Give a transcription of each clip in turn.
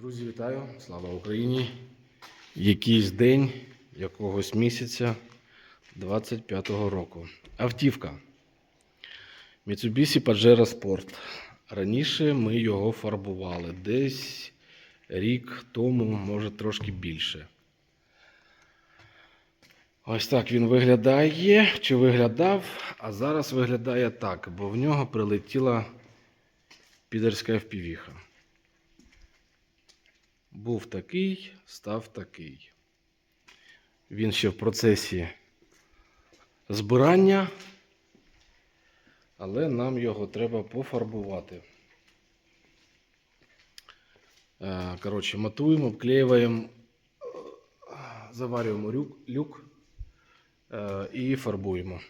Друзі, вітаю! Слава Україні! Якийсь день якогось місяця 25-го року. Автівка. Mitsubishi Pajero Sport. Раніше ми його фарбували. Десь рік тому, може трошки більше. Ось так він виглядає, чи виглядав, а зараз виглядає так, бо в нього прилетіла підерська впівіха. Був такий, став такий. Він ще в процесі збирання, але нам його треба пофарбувати. Е, Коротше, матуємо, обклеюємо, заварюємо люк, люк е, і фарбуємо.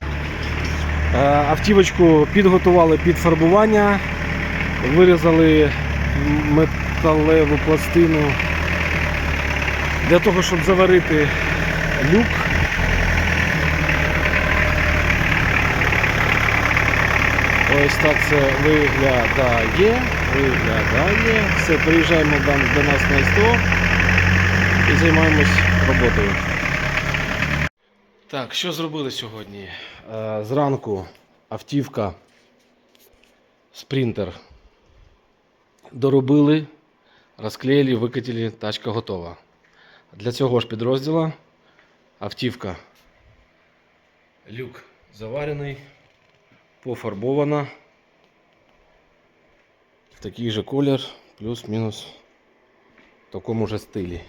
Е, Автівочку підготували під фарбування, вирізали металеву пластину для того, щоб заварити люк. Ось так це виглядає. Виглядає. Все, приїжджаємо до, нас на СТО і займаємось роботою. Так, що зробили сьогодні? Е, Зранку автівка спринтер доробили, розклеїли, викатили, тачка готова. Для цього ж підрозділу автівка люк заварений, пофарбована в такий же колір, плюс-мінус в такому же стилі.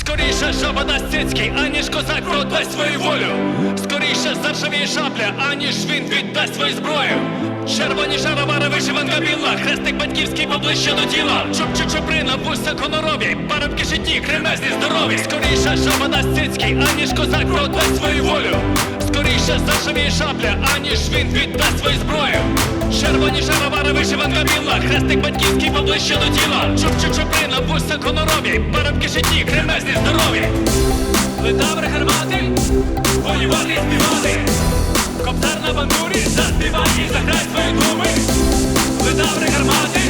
Скоріше жаба дасть цицьки, аніж козак продасть свою волю. Скоріше заржавіє шабля, аніж він віддасть свою зброю. Червоні шаровари, вишиванка біла, хрестик батьківський поближче до тіла. Чубчу чуприна, вуса конорові, парубки житті, кремезні здорові. Скоріше жаба дасть цицьки, аніж козак продасть свою волю. Скоріше заржавіє шабля, аніж він віддасть свою зброю. Червоні шаровари, вишиванка біла, хрестик батьківський поближче до тіла. Чубчу чуприна, вуса конорові, парубки житті, кремезні здорові. Летаври гармати, воювати співати. Коптар на бандурі, заспівай і заграй свої думи. Летаври гармати,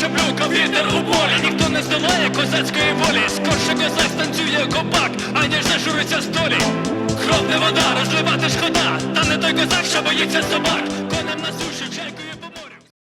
Шаблюка, вітер у полі, ніхто не здолає козацької волі. Скорше козак станцює копак, аніж зашуриться столі. Кров не вода, розливати шкода, та не той козак, що боїться собак.